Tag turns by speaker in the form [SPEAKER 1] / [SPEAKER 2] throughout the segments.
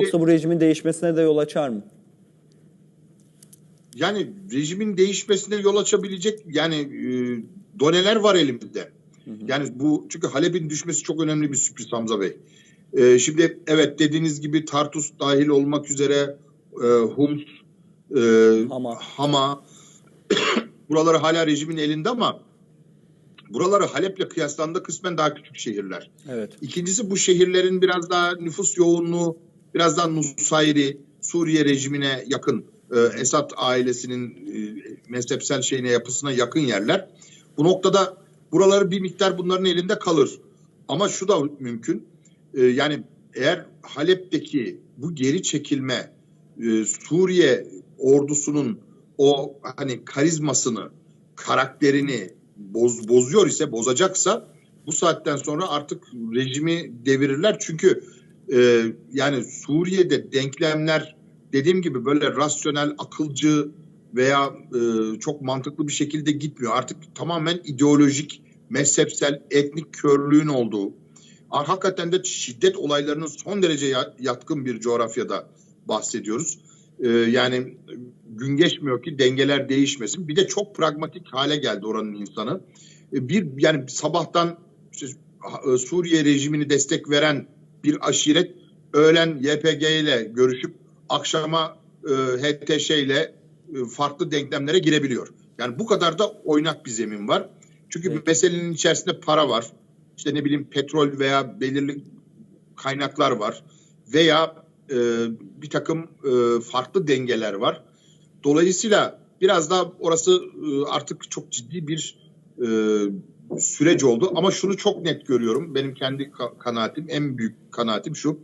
[SPEAKER 1] Yoksa bu rejimin değişmesine de yol açar mı?
[SPEAKER 2] Yani rejimin değişmesine yol açabilecek yani e, doneler var elimizde. Yani bu çünkü Halep'in düşmesi çok önemli bir sürpriz Hamza Bey. E, şimdi evet dediğiniz gibi Tartus dahil olmak üzere e, Hums, e,
[SPEAKER 1] Hama.
[SPEAKER 2] Hama buraları hala rejimin elinde ama buraları Halep'le kıyaslandığında kısmen daha küçük şehirler.
[SPEAKER 1] Evet.
[SPEAKER 2] İkincisi bu şehirlerin biraz daha nüfus yoğunluğu, biraz daha Nusayri, Suriye rejimine yakın, e, Esad ailesinin e, mezhepsel şeyine, yapısına yakın yerler. Bu noktada buraları bir miktar bunların elinde kalır. Ama şu da mümkün, e, yani eğer Halep'teki bu geri çekilme e, Suriye ordusunun o hani karizmasını, karakterini boz, bozuyor ise, bozacaksa bu saatten sonra artık rejimi devirirler. Çünkü e, yani Suriye'de denklemler dediğim gibi böyle rasyonel, akılcı veya e, çok mantıklı bir şekilde gitmiyor. Artık tamamen ideolojik, mezhepsel, etnik körlüğün olduğu, hakikaten de şiddet olaylarının son derece ya- yatkın bir coğrafyada bahsediyoruz. E, yani gün geçmiyor ki dengeler değişmesin. Bir de çok pragmatik hale geldi oranın insanı. E, bir yani sabahtan işte, e, Suriye rejimini destek veren bir aşiret öğlen YPG ile görüşüp akşama e, HTŞ ile e, farklı denklemlere girebiliyor. Yani bu kadar da oynak bir zemin var. Çünkü
[SPEAKER 1] Evet.
[SPEAKER 2] meselenin içerisinde para var. İşte ne bileyim petrol veya belirli kaynaklar var. Veya e, bir takım e, farklı dengeler var. Dolayısıyla biraz daha orası e, artık çok ciddi bir e, süreç oldu. Ama şunu çok net görüyorum. Benim kendi ka- kanaatim, en büyük kanaatim şu.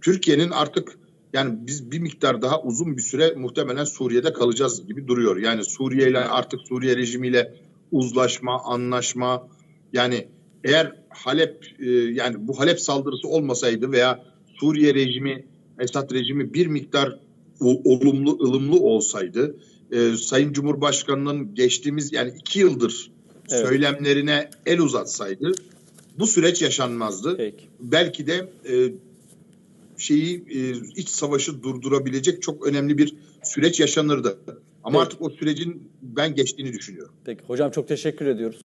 [SPEAKER 2] Türkiye'nin artık yani biz bir miktar daha uzun bir süre muhtemelen Suriye'de kalacağız gibi duruyor. Yani Suriye ile artık Suriye rejimiyle uzlaşma, anlaşma yani eğer Halep e, yani bu Halep saldırısı olmasaydı veya Suriye rejimi Esad rejimi bir miktar olumlu ılımlı olsaydı e, Sayın Cumhurbaşkanı'nın geçtiğimiz yani iki yıldır
[SPEAKER 1] Evet.
[SPEAKER 2] söylemlerine el uzatsaydı bu süreç yaşanmazdı.
[SPEAKER 1] Peki.
[SPEAKER 2] Belki de e, şeyi e, iç savaşı durdurabilecek çok önemli bir süreç yaşanırdı. Ama
[SPEAKER 1] Peki.
[SPEAKER 2] artık o sürecin ben geçtiğini düşünüyorum.
[SPEAKER 1] Peki. Hocam çok teşekkür ediyoruz.